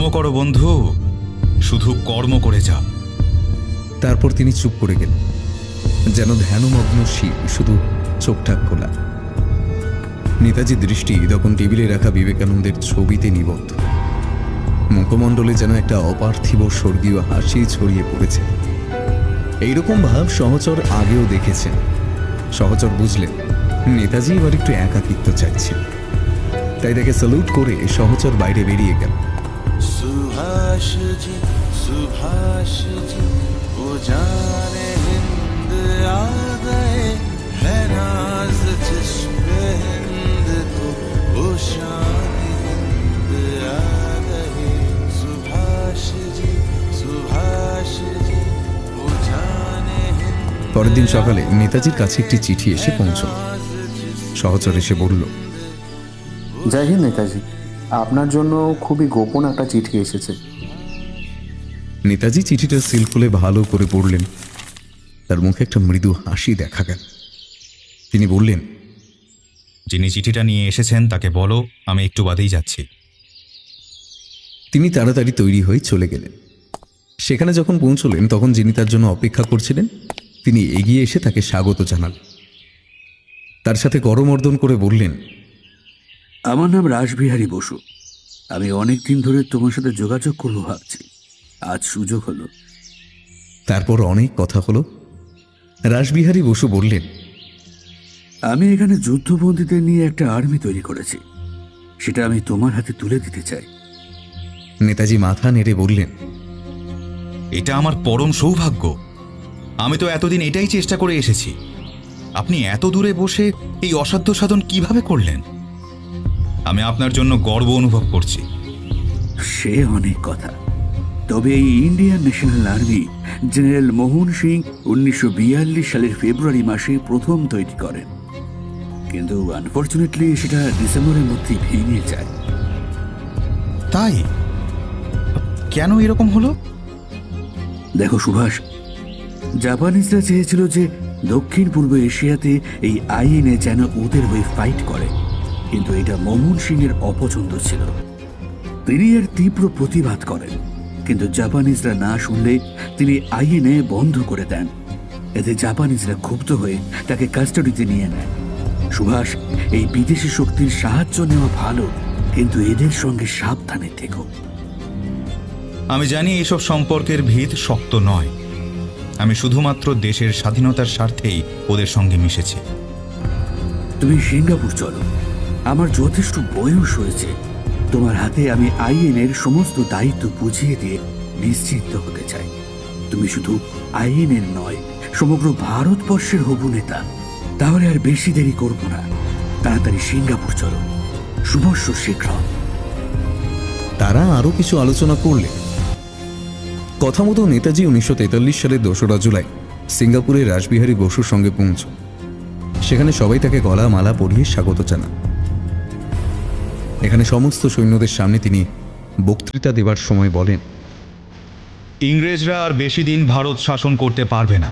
কর্ম করো বন্ধু। শুধু কর্ম করে যাও। তারপর তিনি চুপ করে গেলেন। যেন ধ্যানমগ্ন শিব শুধু চোখটা খোলা। নেতাজি দৃষ্টি তখন টেবিলে রাখা বিবেকানন্দের ছবিতে নিবদ্ধ। মুখমণ্ডলে যেন একটা অপার্থিব স্বর্গীয় হাসি ছড়িয়ে পড়েছে। এইরকম ভাব সহচর আগেও দেখেছেন। সহচর বুঝলেন, নেতাজি এবার একটু একাকিত্ব চাইছেন। তাই তাকে স্যালুট করে সহচর বাইরে বেরিয়ে গেল। सुभाष जी सुभाष जी वो जाने हिंद आ गए है नाज जिस पे हिंद को वो शान हिंद आ गए सुभाष जी सुभाष जी वो जाने हिंद পরের দিন সকালে নেতাজির কাছে একটি চিঠি এসে পৌঁছল সহচর এসে বলল জয় হিন্দ নেতাজি আপনার জন্য খুবই গোপন একটা চিঠি এসেছে। নেতাজি চিঠিটা সিল খুলে ভালো করে পড়লেন। তার মুখে একটা মৃদু হাসি দেখা গেল। তিনি বললেন যিনি চিঠিটা নিয়ে এসেছেন তাকে বলো আমি একটু বাদেই যাচ্ছি। তিনি তাড়াতাড়ি তৈরি হয়ে চলে গেলেন। সেখানে যখন পৌঁছলেন তখন যিনি তার জন্য অপেক্ষা করছিলেন তিনি এগিয়ে এসে তাকে স্বাগত জানালেন। তার সাথে করমর্দন করে বললেন আমার নাম রাসবিহারী বসু। আমি অনেক দিন ধরে তোমার সাথে যোগাযোগ করব ভাবছি। আজ সুযোগ হলো। তারপর অনেক কথা হলো। রাসবিহারী বসু বললেন আমি এখানে যুদ্ধবন্দীদের নিয়ে একটা আর্মি তৈরি করেছি। সেটা আমি তোমার হাতে তুলে দিতে চাই। নেতাজি মাথা নেড়ে বললেন এটা আমার পরম সৌভাগ্য। আমি তো এতদিন এটাই চেষ্টা করে এসেছি। আপনি এত দূরে বসে এই অসাধ্য সাধন কীভাবে করলেন? আমি আপনার জন্য গর্ব অনুভব করছি। সে অনেক কথা। তবে এই Indian national army general Mohan Singh উনিশশো বিয়াল্লিশ সালের ফেব্রুয়ারি মাসে প্রথম তৈরি করেন। কিন্তু আনফর্চুনেটলি সেটা ডিসেম্বরের মধ্যেই ভেঙে যায়। তাই? কেন এরকম হলো? দেখো সুভাষ জাপানিজরা চেয়েছিল যে দক্ষিণ পূর্ব এশিয়াতে এই আইএনএ যেন ওদের হয়ে ফাইট করে। কিন্তু এটা মমন সিং এর অপছন্দ ছিল। তিনি এর তীব্র প্রতিবাদ করেন কিন্তু জাপানিজরা না শুনলে তিনি আইএনএ বন্ধ করে দেন। এতে জাপানিজরা ক্ষুব্ধ হয়ে তাকে কাস্টাডিতে নিয়ে নেয়। সুভাষ এই বিদেশি শক্তির সাহায্য নেওয়া ভালো কিন্তু এদের সঙ্গে সাবধানে থেকো। আমি জানি এইসব সম্পর্কের ভিত শক্ত নয়। আমি শুধুমাত্র দেশের স্বাধীনতার স্বার্থেই ওদের সঙ্গে মিশেছি। তুমি সিঙ্গাপুর চলো। আমার যথেষ্ট বয়স হয়েছে। তোমার হাতে আমি আইএন এর সমস্ত দায়িত্ব বুঝিয়ে দিয়ে নিশ্চিন্ত হতে চাই। তুমি শুধু আইএন এর নয়, সমগ্র ভারতবর্ষের হবু নেতা। তাহলে আর বেশি দেরি করব না। তাড়াতাড়ি সিঙ্গাপুর চলো। শুভস্য শীঘ্র তারা আরও কিছু আলোচনা করলেন কথা মতো নেতাজি উনিশশো তেতাল্লিশ সালের দোসরা জুলাই সিঙ্গাপুরে রাসবিহারী বসুর সঙ্গে পৌঁছ সেখানে সবাই তাকে গলা মালা পরিয়ে স্বাগত জানান। এখানে সমস্ত সৈন্যদের সামনে তিনি বক্তৃতা দেবার সময় বলেন, ইংরেজরা আর বেশি দিন ভারত শাসন করতে পারবে না।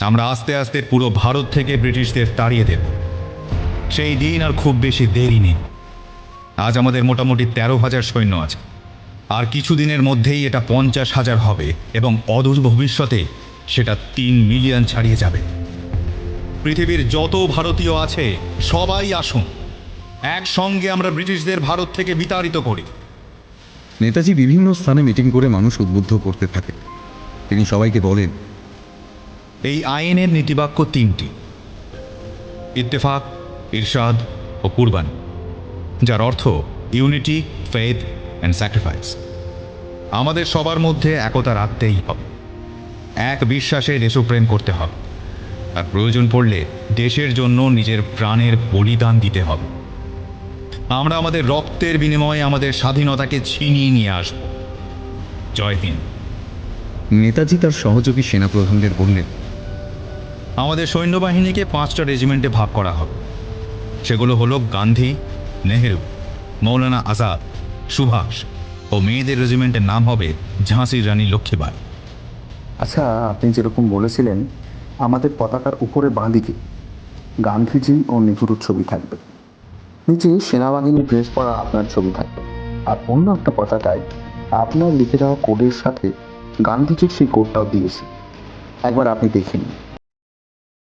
আমরা আস্তে আস্তে পুরো ভারত থেকে ব্রিটিশদের তাড়িয়ে দেব। সেই দিন আর খুব বেশি দেরি নেই। আজ আমাদের মোটামুটি তেরো হাজার সৈন্য আছে। আর কিছুদিনের মধ্যেই এটা পঞ্চাশ হাজার হবে এবং অদূর ভবিষ্যতে সেটা তিন মিলিয়ন ছাড়িয়ে যাবে। পৃথিবীর যত ভারতীয় আছে, সবাই আসুন। একসঙ্গে আমরা ব্রিটিশদের ভারত থেকে বিতাড়িত করি। নেতাজি বিভিন্ন স্থানে মিটিং করে মানুষ উদ্বুদ্ধ করতে থাকে। তিনি সবাইকে বলেন এই আইনের নীতিবাক্য তিনটি। ইত্তেফাক ইরশাদ ও কুরবান যার অর্থ ইউনিটি ফেথ অ্যান্ড স্যাক্রিফাইস। আমাদের সবার মধ্যে একতা রাখতেই হবে। এক বিশ্বাসে দেশপ্রেম করতে হবে। আর প্রয়োজন পড়লে দেশের জন্য নিজের প্রাণের বলিদান দিতে হবে। আমরা আমাদের রক্তের বিনিময়ে আমাদের স্বাধীনতাকে ছিনিয়ে নিয়ে আসব। জয় হিন্দ। নেতাজি তার সহযোগী সেনাপ্রধানদের বললেন আমাদের সৈন্যবাহিনীকে পাঁচটা রেজিমেন্টে ভাগ করা হবে। সেগুলো হলো গান্ধী নেহেরু মৌলানা আজাদ সুভাষ ও মেয়েদের রেজিমেন্টের নাম হবে ঝাঁসির রানী লক্ষ্মীবাই। আচ্ছা আপনি যেরকম বলেছিলেন আমাদের পতাকার উপরে বাঁ দিকে গান্ধীজি ও নেহরুর ছবি থাকবে। নিচে সেনাবাহিনীর ড্রেস পরা আপনার ছবি থাকবে আর অন্য একটা পতাকায় আপনার লিখে দেওয়া কোডের সাথে গান্ধীজির সেই কোডটাও দিয়েছে। একবার আপনি দেখে নিন।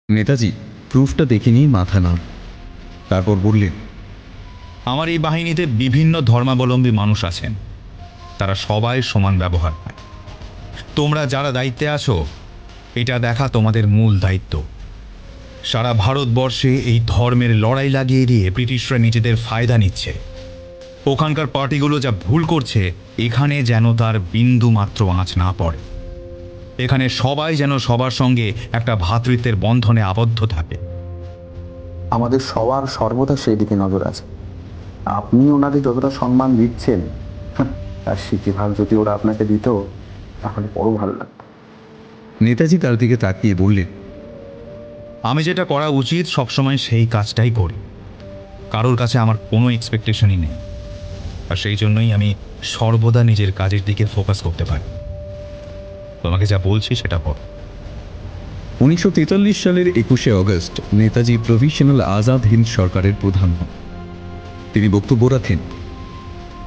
নেতাজি, প্রুফটা দেখে নিয়ে মাথা নাড়। তারপর বললেন, আমার এই বাহিনীতে বিভিন্ন ধর্মাবলম্বী মানুষ আছেন। তারা সবাই সমান ব্যবহার পায় তোমরা যারা দায়িত্বে আছো, এটা দেখা তোমাদের মূল দায়িত্ব। সারা ভারতবর্ষে এই ধর্মের লড়াই লাগিয়ে দিয়ে ব্রিটিশরা নিজেদের ফায়দা নিচ্ছে। ওখানকার পার্টিগুলো যা ভুল করছে এখানে যেন তার বিন্দু মাত্র আঁচ না পড়ে। এখানে সবাই যেন সবার সঙ্গে একটা ভ্রাতৃত্বের বন্ধনে আবদ্ধ থাকে। আমাদের সবার সর্বদা সেই দিকে নজর আছে। আপনি ওনাদের যতটা সম্মান দিচ্ছেন হাহ, তার স্মৃতিভাগ যদি ওরা আপনাকে দিত তাহলে বড় ভালো লাগতো। নেতাজি তার দিকে তাকিয়ে বললেন আমি যেটা করা উচিত সবসময় সেই কাজটাই করি। কারোর কাছে আমার কোনো এক্সপেকটেশনই নেই। আর সেই জন্যই আমি সর্বদা নিজের কাজের দিকে ফোকাস করতে পারি। তোমাকে যা বলছি সেটা বল। উনিশশো তেতাল্লিশ সালের একুশে অগস্ট নেতাজি প্রভিশনাল আজাদ হিন্দ সরকারের প্রধান। তিনি বক্তব্য রাখেন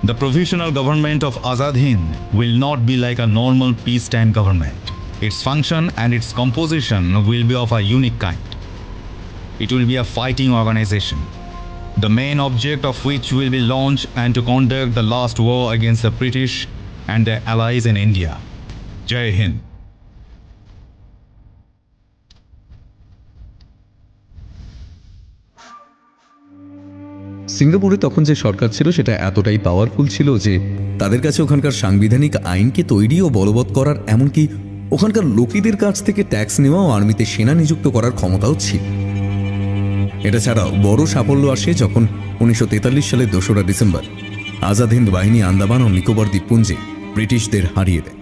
the provisional government of Azad Hind will not be like a normal normal peacetime government. Its function and its composition will be of a unique kind. It will be a fighting organization, the main object of which will be launch and to conduct the last war against the British and their allies in India. Jai Hind. সিঙ্গাপুরে তখন যে সরকার ছিল সেটা এতটাই powerful ছিল যে তাদের কাছে ওখানকার সাংবিধানিক আইনকে তৈরি ও বলবৎ করার এমনকি ওখানকার লোকেদের কাছ থেকে ট্যাক্স নেওয়া ও আর্মিতে সেনা নিযুক্ত করার ক্ষমতাও ছিল। এটা ছাড়াও বড় সাফল্য আসে যখন উনিশশো তেতাল্লিশ সালের দোসরা ডিসেম্বর, আজাদ হিন্দ বাহিনী আন্দামান ও নিকোবর দ্বীপপুঞ্জে ব্রিটিশদের হারিয়ে দেয়।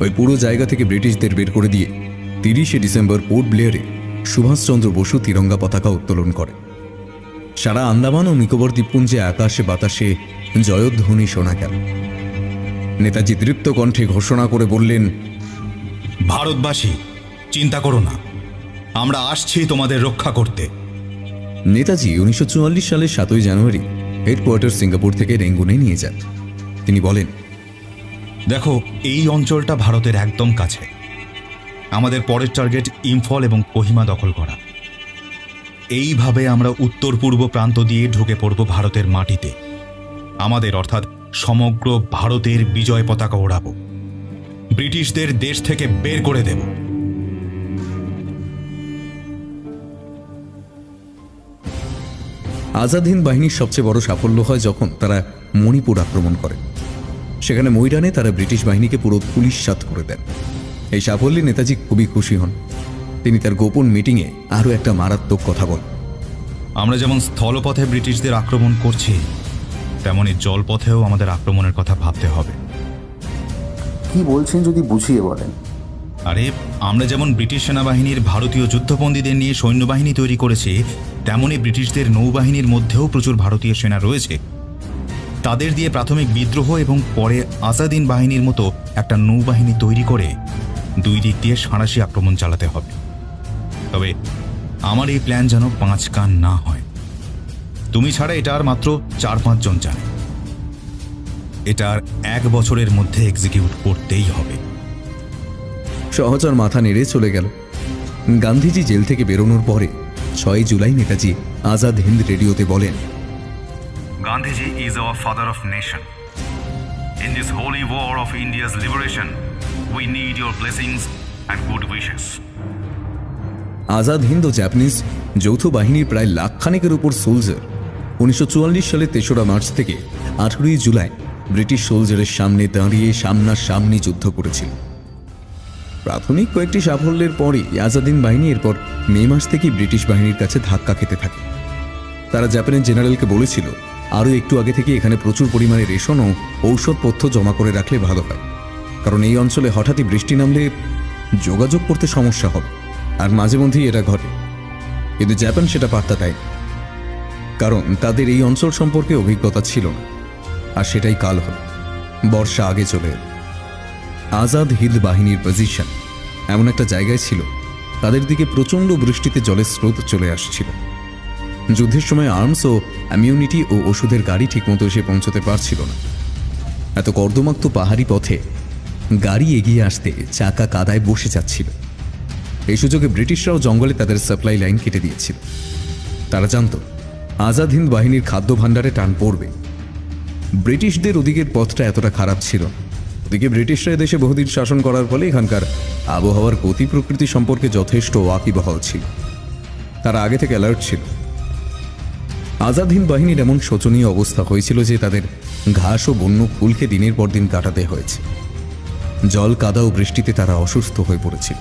ওই পুরো জায়গা থেকে ব্রিটিশদের বের করে দিয়ে তিরিশে ডিসেম্বর পোর্ট ব্লেয়ারে সুভাষচন্দ্র বসু তিরঙ্গা পতাকা উত্তোলন করে সারা আন্দামান ও নিকোবর দ্বীপপুঞ্জে আকাশে বাতাসে জয়ধ্বনি শোনা গেল। নেতাজি তৃপ্ত কণ্ঠে ঘোষণা করে বললেন ভারতবাসী চিন্তা করো না। আমরা আসছি তোমাদের রক্ষা করতে। নেতাজি উনিশশো চুয়াল্লিশ সালের সাতই জানুয়ারি হেডকোয়ার্টার সিঙ্গাপুর থেকে রেঙ্গুনে নিয়ে যান। তিনি বলেন দেখো এই অঞ্চলটা ভারতের একদম কাছে। আমাদের পরের টার্গেট ইম্ফল এবং কোহিমা দখল করা। এইভাবে আমরা উত্তর পূর্ব প্রান্ত দিয়ে ঢুকে পড়ব ভারতের মাটিতে। আমাদের অর্থাৎ সমগ্র ভারতের বিজয় পতাকা ওড়াবো। ব্রিটিশদের দেশ থেকে বের করে দেব। আজাদ হিন্দ বাহিনীর সবচেয়ে বড় সাফল্য হয় যখন তারা মণিপুর আক্রমণ করে। সেখানে ময়দানে তারা ব্রিটিশ বাহিনীকে পুরো পুলিশ সাত করে দেন। এই সাফল্যে নেতাজি খুবই খুশি হন। তিনি তার গোপন মিটিংয়ে আরও একটা মারাত্মক কথা বলেন। আমরা যেমন স্থলপথে ব্রিটিশদের আক্রমণ করছি তেমনি জলপথেও আমাদের আক্রমণের কথা ভাবতে হবে। কি বলছেন যদি বুঝিয়ে বলেন? আরে, আমরা যেমন ব্রিটিশ সেনাবাহিনীর ভারতীয় যুদ্ধবন্দীদের নিয়ে সৈন্যবাহিনী তৈরি করেছি তেমনি ব্রিটিশদের নৌবাহিনীর মধ্যেও প্রচুর ভারতীয় সেনা রয়েছে। তাদের দিয়ে প্রাথমিক বিদ্রোহ এবং পরে আজাদিন বাহিনীর মতো একটা নৌবাহিনী তৈরি করে দুই দিক দিয়ে সাঁড়াশি আক্রমণ চালাতে হবে। তবে আমার এই প্ল্যান যেন পাঁচ কান না হয়। তুমি ছাড়া এটা আর মাত্র চার পাঁচজন জানে। এটার এক বছরের মধ্যে এক্সিকিউট করতেই হবে। সহচর মাথা নেড়ে চলে গেল। গান্ধীজি জেল থেকে বেরোনোর পরে ছয় জুলাই নেতাজি আজাদ হিন্দ রেডিওতে বলেন Gandhiji is our father of nation in this holy war of India's liberation we need your blessings and good wishes Azad Hind O Japanese যৌথ বাহিনীর প্রায় লাখখানেকের উপর সোলজার উনিশশো চুয়াল্লিশ সালের তেসরা মার্চ থেকে আঠেরোই জুলাই ব্রিটিশ সোলজারের সামনে দাঁড়িয়ে সামনাসামনি যুদ্ধ করেছিল। প্রাথমিক কয়েকটি সাফল্যের পরই আজাদিন বাহিনী এরপর মে মাস থেকেই ব্রিটিশ বাহিনীর কাছে ধাক্কা খেতে থাকে। তারা জাপানের জেনারেলকে বলেছিল, আরও একটু আগে থেকে এখানে প্রচুর পরিমাণে রেশন ও ঔষধপত্র জমা করে রাখলে ভালো হয়। কারণ এই অঞ্চলে হঠাৎই বৃষ্টি নামলে যোগাযোগ করতে সমস্যা হবে। আর মাঝে মধ্যেই এটা ঘটে। কিন্তু জাপান সেটা পাত্তা দেয় কারণ তাদের এই অঞ্চল সম্পর্কে অভিজ্ঞতা ছিল না। আর সেটাই কাল হল। বর্ষা আগে চলে এলো। আজাদ হিন্দ বাহিনীর পজিশন এমন একটা জায়গায় ছিল, তাদের দিকে প্রচণ্ড বৃষ্টিতে জলের স্রোত চলে আসছিল। যুদ্ধের সময় আর্মস ও অ্যামিউনিটি ও ওষুধের গাড়ি ঠিকমতো এসে পৌঁছতে পারছিল না। এত কর্দমাক্ত পাহাড়ি পথে গাড়ি এগিয়ে আসতে চাকা কাদায় বসে যাচ্ছিল। এই সুযোগে ব্রিটিশরাও জঙ্গলে তাদের সাপ্লাই লাইন কেটে দিয়েছিল। তারা জানত, আজাদ হিন্দ বাহিনীর খাদ্য ভাণ্ডারে টান পড়বে। ব্রিটিশদের ওদিকের পথটা এতটা খারাপ ছিল। ওদিকে ব্রিটিশরা এদেশে বহুদিন শাসন করার ফলে এখানকার আবহাওয়ার গতি প্রকৃতি সম্পর্কে যথেষ্ট ওয়াকিবহল ছিল। তারা আগে থেকে অ্যালার্ট ছিল। আজাদ হিন্দ বাহিনীর এমন শোচনীয় অবস্থা হয়েছিল যে তাদের ঘাস ও বন্য ফুলকে দিনের পর দিন কাটাতে হয়েছে। জল, কাদা ও বৃষ্টিতে তারা অসুস্থ হয়ে পড়েছিল।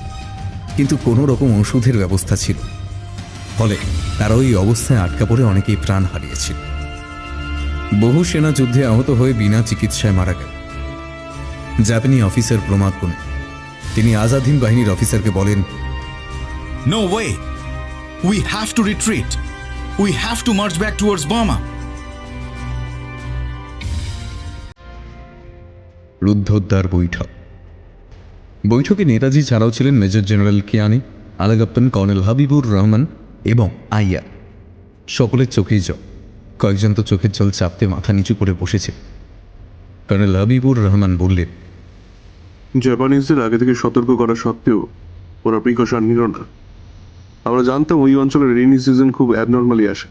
কিন্তু কোনো রকম ওষুধের ব্যবস্থা ছিল। ফলে তারা ওই অবস্থায় আটকা পড়ে অনেকেই প্রাণ হারিয়েছিল। বহু সেনা যুদ্ধে আহত হয়ে বিনা চিকিৎসায় মারা গেল। জাপানি অফিসার প্রমাদ কোন। তিনি আজাদ হিন্দ বাহিনীর অফিসারকে বলেন no way we have to retreat we have to march back towards Burma. রুদ্ধোদ্ধার বৈঠক। বৈঠকে নেতাজি ছাড়াও ছিলেন major general Kiani Alagappan colonel Habibur Rahman এবং আইয়া সকলের চোখেই জল। কয়েকজন তো চোখের জল চাপতে মাথা নিচু করে বসেছে। কর্নেল হাবিবুর রহমান বললেন জাপানিজদের আগে থেকে সতর্ক করা সত্ত্বেও ওরা প্রিকশন নিল না। আমরা জানতাম ওই অঞ্চলের রেনি সিজন খুব অ্যাবনর্মালি আসে।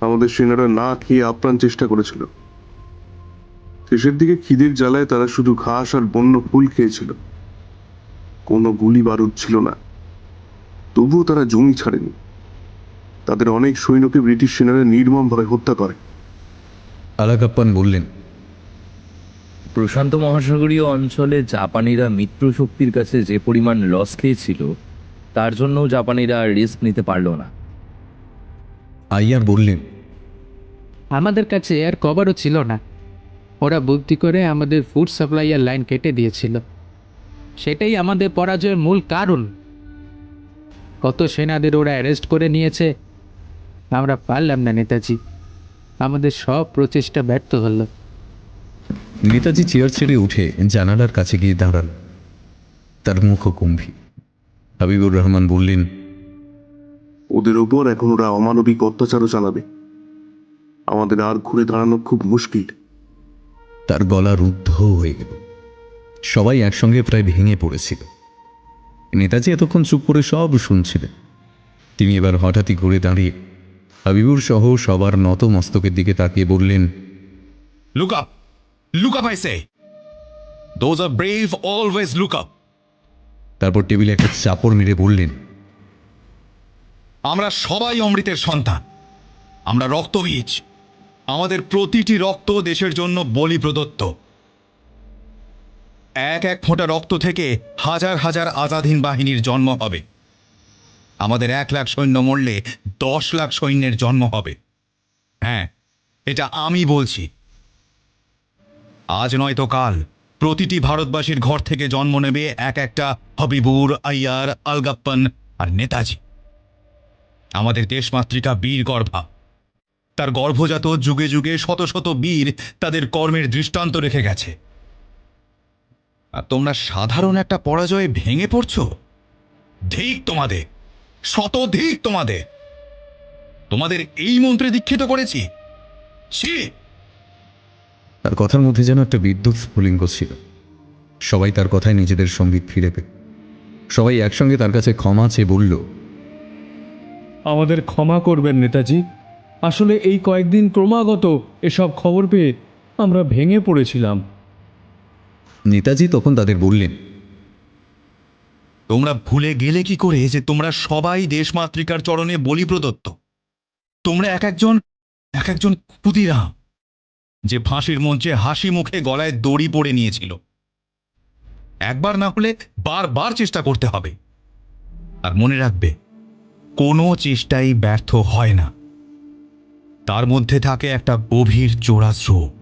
আমাদের সেনারা না খেয়ে আপ্রাণ চেষ্টা করেছিল। শেষের দিকে খিদের জ্বালায় তারা শুধু ঘাস আর বন্য ফুল খেয়েছিল। কোনো গুলি বারুদ ছিল না। তবুও তারা জমি ছাড়েনি। তাদের অনেক সৈন্যকে ব্রিটিশ সেনারা নির্মমভাবে হত্যা করে। আলাকাপ্পান বললেন প্রশান্ত মহাসাগরীয় অঞ্চলে জাপানিরা মিত্র শক্তির কাছে যে পরিমাণ লস খেয়েছিল তার জন্যও জাপানিরা রিস্ক নিতে পারল না। আইয়ার বললেন আমাদের কাছে এয়ার কভারও ছিল না। ওরা বুদ্ধি করে আমাদের ফুড সাপ্লাইয়ের লাইন কেটে দিয়েছিল। সেটাই আমাদের পরাজয়ের মূল কারণ। কত সেনাদের ওরা অ্যারেস্ট করে নিয়েছে আমরা পারলাম না নেতাজি। আমাদের সব প্রচেষ্টা ব্যর্থ হলো। নেতাজি চেয়ার ছেড়ে উঠে জানালার কাছে গিয়ে দাঁড়ান তার মুখ গম্ভীর। হাবিবুর রহমান বললেন ওদের ওপর এখন ওরা অমানবিক অত্যাচারও চালাবে। আমাদের আর ঘুরে দাঁড়ানো খুব মুশকিল। তার গলা রুদ্ধ হয়ে গেল। সবাই একসঙ্গে প্রায় ভেঙে পড়েছিল। নেতাজি এতক্ষণ চুপ করে সব শুনছিলেন। তিনি এবার হঠাৎই ঘুরে দাঁড়িয়ে হাবিবুর সহ সবার নত মস্তকের দিকে তাকিয়ে বললেন Look up! Look up, I say! Those are brave, always look up! তারপর টেবিলে একটা চাপড় মেরে বললেন আমরা সবাই অমৃতের সন্তান আমরা রক্তবীজ আমাদের প্রতিটি রক্ত দেশের জন্য বলি প্রদত্ত এক এক ফোঁটা রক্ত থেকে হাজার হাজার আজাদহীন বাহিনীর জন্ম হবে আমাদের এক লাখ সৈন্য মরলে দশ লাখ সৈন্যের জন্ম হবে। হ্যাঁ এটা আমি বলছি। আজ নয়তো কাল। প্রতিটি ভারতবাসীর ঘর থেকে জন্ম নেবে এক একটা হবিবুর, আইয়ার, আলগাপ্পন আর নেতাজি। আমাদের দেশমাতৃকা বীর গর্ভা। তার গর্ভজাত যুগে যুগে শত শত বীর তাদের কর্মের দৃষ্টান্ত রেখে গেছে। আর তোমরা সাধারণ একটা পরাজয়ে ভেঙে পড়ছো? ধিক তোমাদের! শত ধিক তোমাদের। তোমাদের এই মন্ত্রে দীক্ষিত করেছি। ছি। তার কথার মধ্যে যেন একটা বিদ্যুৎ স্ফুলিঙ্গ ছিল। সবাই তার কথায় নিজেদের সংগীত ফিরে পে সবাই একসঙ্গে তার কাছে ক্ষমা চেয়ে বলল আমাদের ক্ষমা করবেন নেতাজি। আসলে এই কয়েকদিন ক্রমাগত এসব খবর পেয়ে আমরা ভেঙে পড়েছিলাম। নেতাজি তখন তাদের বললেন তোমরা ভুলে গেলে কি করে যে তোমরা সবাই দেশমাতৃকার চরণে বলি প্রদত্ত তোমরা এক একজন এক একজন ক্ষুদিরাম, যে ফাঁসির মঞ্চে হাসি মুখে গলায় দড়ি পড়ে নিয়েছিল। একবার না হলে বারবার চেষ্টা করতে হবে। আর মনে রাখবে, কোনো চেষ্টাই ব্যর্থ হয় না। তার মধ্যে থাকে একটা গভীর চোরা স্রোত।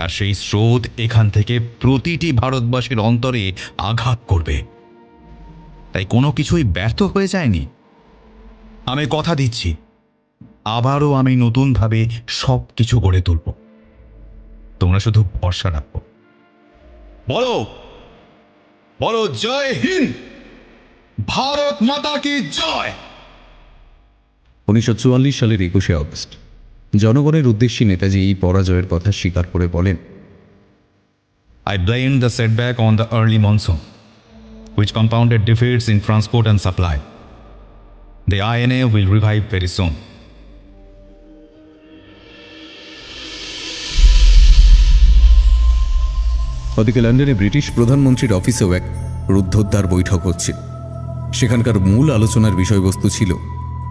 আর সেই স্রোত এখান থেকে প্রতিটি ভারতবাসীর অন্তরে আঘাত করবে। তাই কোনো কিছুই ব্যর্থ হয়ে যায়নি। আমি কথা দিচ্ছি। আবারও আমি নতুনভাবে সব কিছু গড়ে তুলব। তোমরা শুধু ভরসা রাখো। বলো বলো জয় হিন্দ! ভারত মাতা কি জয়? উনিশশো চুয়াল্লিশ সালের একুশে অগস্ট জনগণের উদ্দেশ্যে নেতাজি এই পরাজয়ের কথা স্বীকার করে বলেন I blamed the setback on the early monsoon, which compounded defeats in transport and supply. The INA will revive very soon. ওদিকে লন্ডনে ব্রিটিশ প্রধানমন্ত্রীর অফিসেও এক রুদ্ধোদ্ধার বৈঠক হচ্ছে সেখানকার মূল আলোচনার বিষয়বস্তু ছিল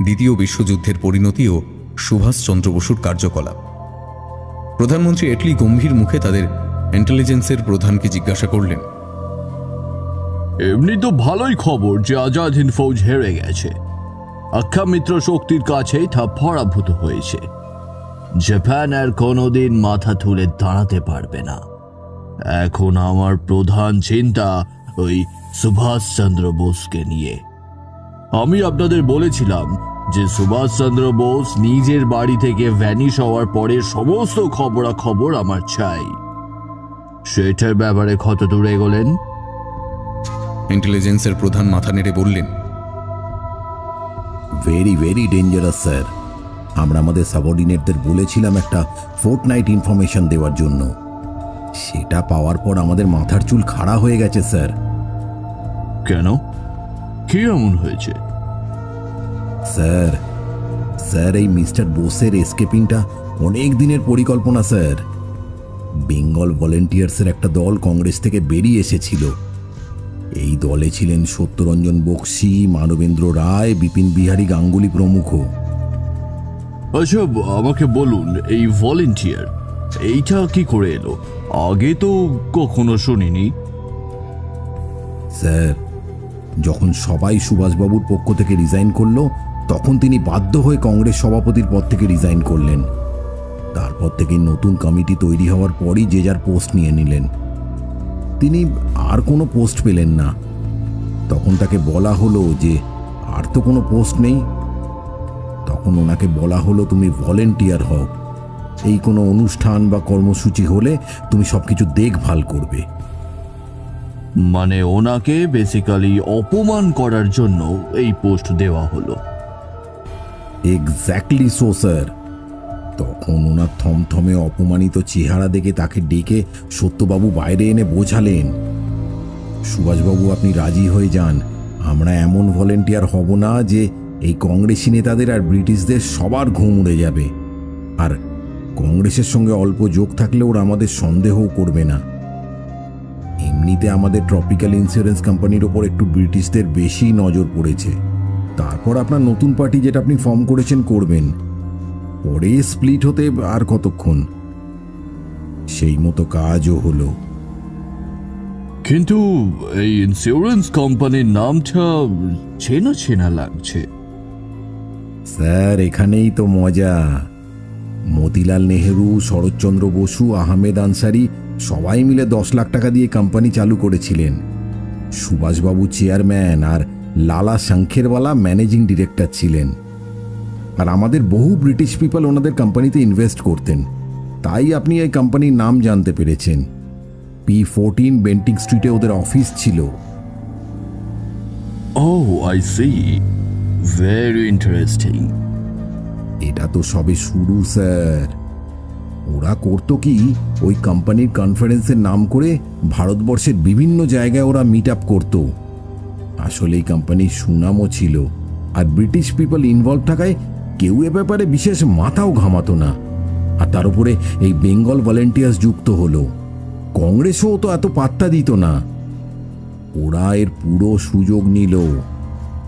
দ্বিতীয় বিশ্বযুদ্ধের পরিণতি ও সুভাষচন্দ্র বসুর কার্যকলাপ প্রধানমন্ত্রী এটলি গম্ভীর মুখে তাদের ইন্টেলিজেন্সের প্রধানকে জিজ্ঞাসা করলেন এমনি তো ভালোই খবর যে আজাদ হিন্দ ফৌজ হেরে গেছে। আখ্যা মিত্র শক্তির কাছেই তা পরাভূত হয়েছে। জাপান আর কোনোদিন মাথা তুলে দাঁড়াতে পারবে না। এখন আমার প্রধান চিন্তা ওই সুভাষচন্দ্র বোসকে নিয়ে। আমি আপনাদের বলেছিলাম যে সুভাষচন্দ্র বোস নিজের বাড়ি থেকে ভ্যানিশ হওয়ার পরে সমস্ত খবরাখবর আমার চাই। সেটার ব্যাপারে কত দূর এগোলেন? ইন্টেলিজেন্সের প্রধান মাথা নেড়ে বললেন ভেরি ভেরি ডেঞ্জারাস স্যার আমরা আমাদের সাবঅর্ডিনেটদের বলেছিলাম একটা ফোর্ট নাইট ইনফরমেশন দেওয়ার জন্য। সেটা পাওয়ার পর আমাদের মাথার চুল খাড়া হয়ে গেছে স্যার কেন? কি এমন হয়েছে? স্যার স্যার এই মিস্টার বোসের এসকেপিংটা অনেক দিনের পরিকল্পনা স্যার। বেঙ্গল ভলেন্টিয়ার্সের একটা দল কংগ্রেস থেকে বেরিয়ে এসেছিল। এই দলে ছিলেন সত্যরঞ্জন বক্সি মানবেন্দ্র রায় বিপিন বিহারী গাঙ্গুলি প্রমুখ। আচ্ছা আমাকে বলুন এই ভলেন্টিয়ার এইটা কি করে এলো? আগে তো কখনো শুনিনি। স্যার যখন সবাই সুভাষবাবুর পক্ষ থেকে রিজাইন করল তখন তিনি বাধ্য হয়ে কংগ্রেস সভাপতির পদ থেকে রিজাইন করলেন। তারপর থেকে নতুন কমিটি তৈরি হওয়ার পরই যে যার পোস্ট নিয়ে নিলেন। তিনি আর কোনো পোস্ট পেলেন না। তখন তাকে বলা হলো যে আর তো কোনো পোস্ট নেই। তখন ওনাকে বলা হলো তুমি ভলেন্টিয়ার হও। এই কোনো অনুষ্ঠান বা কর্মসূচি হলে তুমি সব কিছু দেখভাল করবে। মানে ওনাকে বেসিক্যালি অপমান করার জন্য এই পোস্ট দেওয়া হলো। এক্স্যাক্টলি সো স্যার তখন ওনার থমথমে অপমানিত চেহারা দেখে তাকে ডেকে সত্যবাবু বাইরে এনে বোঝালেন, সুভাষবাবু, আপনি রাজি হয়ে যান। আমরা এমন ভলেন্টিয়ার হব না যে এই কংগ্রেসি নেতাদের আর ব্রিটিশদের সবার ঘুম উড়ে যাবে। আর কংগ্রেসের সঙ্গে অল্প যোগ থাকলে ওরা আমাদের সন্দেহও করবে না। এমনিতে আমাদের ট্রপিক্যাল ইন্স্যুরেন্স কোম্পানির ওপর একটু ব্রিটিশদের বেশি নজর পড়েছে। তারপর আপনার নতুন পার্টি যেটা আপনি ফর্ম করেছেন করবেন। পরে স্প্লিট হতে আর কতক্ষণ? সেই মতো কাজও হলো। কিন্তু এই ইন্স্যুরেন্স কোম্পানির নামটা চেনা চেনা লাগছে। স্যার এখানেই তো মজা। মতিলাল নেহেরু শরৎচন্দ্র বসু আহমেদ আনসারি সবাই মিলে দশ লাখ টাকা দিয়ে কোম্পানি চালু করেছিলেন। সুভাষবাবু চেয়ারম্যান আর লালা শঙ্খেরওয়ালা ম্যানেজিং ডিরেক্টর ছিলেন। আর আমাদের বহু ব্রিটিশ পিপল ওনাদের কোম্পানিতে ইনভেস্ট করতেন। তাই আপনি এই কোম্পানির নাম জানতে পেরেছেন। পি ফোরটিন বেন্টিং স্ট্রিটে ওদের অফিস ছিল। Oh I see very interesting এটা তো সবে শুরু স্যার। ওরা করতো কি ওই কোম্পানির কনফারেন্সের নাম করে ভারতবর্ষের বিভিন্ন জায়গায় ওরা মিট আপ করতো। আসলে এই কোম্পানির সুনামও ছিল। আর ব্রিটিশ পিপল ইনভলভ থাকায় কেউ এ ব্যাপারে বিশেষ মাথাও ঘামাতো না। আর তার উপরে এই বেঙ্গল ভলেন্টিয়ার্স যুক্ত হলো। কংগ্রেসও তো এত পাত্তা দিত না। ওরা এর পুরো সুযোগ নিল।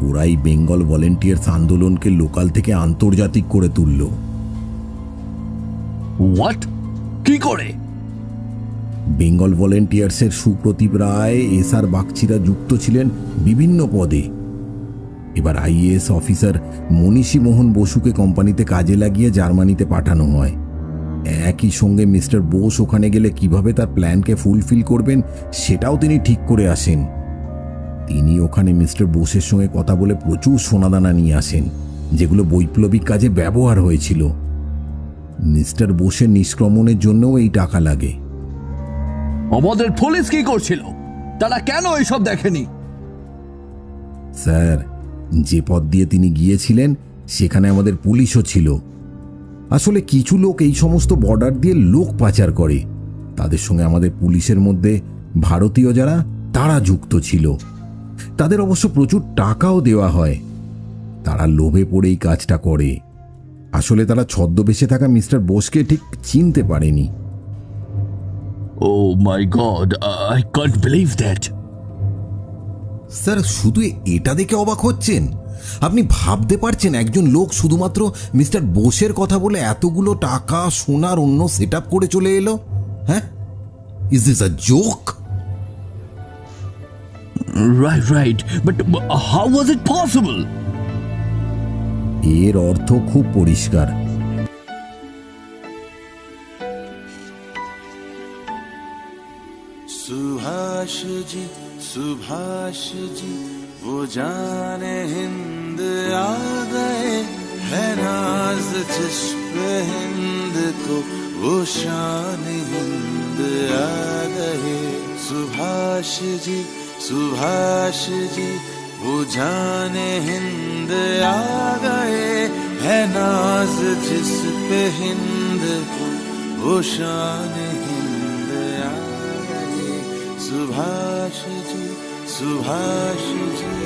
ওরাই বেঙ্গল ভলেন্টিয়ার্স আন্দোলনকে লোকাল থেকে আন্তর্জাতিক করে তুলল। হোয়াট কি করে? বেঙ্গল ভলেন্টিয়ার্সের সুপ্রতীপ রায় এস আর বাগচিরা যুক্ত ছিলেন বিভিন্ন পদে। এবার আইএএস অফিসার মনীষী মোহন বসুকে কোম্পানিতে কাজে লাগিয়ে জার্মানিতে পাঠানো হয়। একই সঙ্গে মিস্টার বোস ওখানে গেলে কীভাবে তার প্ল্যানকে ফুলফিল করবেন সেটাও তিনি ঠিক করে আসেন। তিনি ওখানে মিস্টার বোসের সঙ্গে কথা বলে প্রচুর সোনাদানা নিয়ে আসেন যেগুলো বৈপ্লবিক কাজে ব্যবহার হয়েছিল। মিস্টার বোসের নিষ্ক্রমণের জন্যও এই টাকা লাগে। আমাদের পুলিশ কি করছিল? তারা কেন এসব দেখেনি? স্যার যে পথ দিয়ে তিনি গিয়েছিলেন, সেখানে আমাদের পুলিশও ছিল। আসলে কিছু লোক এই সমস্ত বর্ডার দিয়ে লোক পাচার করে। তাদের সঙ্গে আমাদের পুলিশের মধ্যে ভারতীয় যারা, তারা যুক্ত ছিল। তাদের অবশ্য প্রচুর টাকাও দেওয়া হয়। তারা লোভে পড়ে এই কাজটা করে। আসলে তারা ছদ্মবেশে থাকা মিস্টার বোসকে ঠিক চিনতে পারেনি। ও my God I can't believe that sir শুধু এটা দেখে অবাক হচ্ছেন? আপনি ভাবতে পারছেন একজন লোক শুধুমাত্র মিস্টার বোসের কথা বলে এতগুলো টাকা সোনার অন্য সেট করে চলে এলো? হ্যাঁ? Is this a joke right right but how was it possible এর অর্থ খুব পরিষ্কার। সুহাসজি सुभाष जी, वो जाने हिंद आ गए है नाज पे हिंद को, वो शान हिंद आ गए। सुभाष जी सुभाष जी, वो जाने हिंद आ गए है नाज जिस पे हिंद को, वो शान हिंद आ गए। सुभाष जी सुभाष जी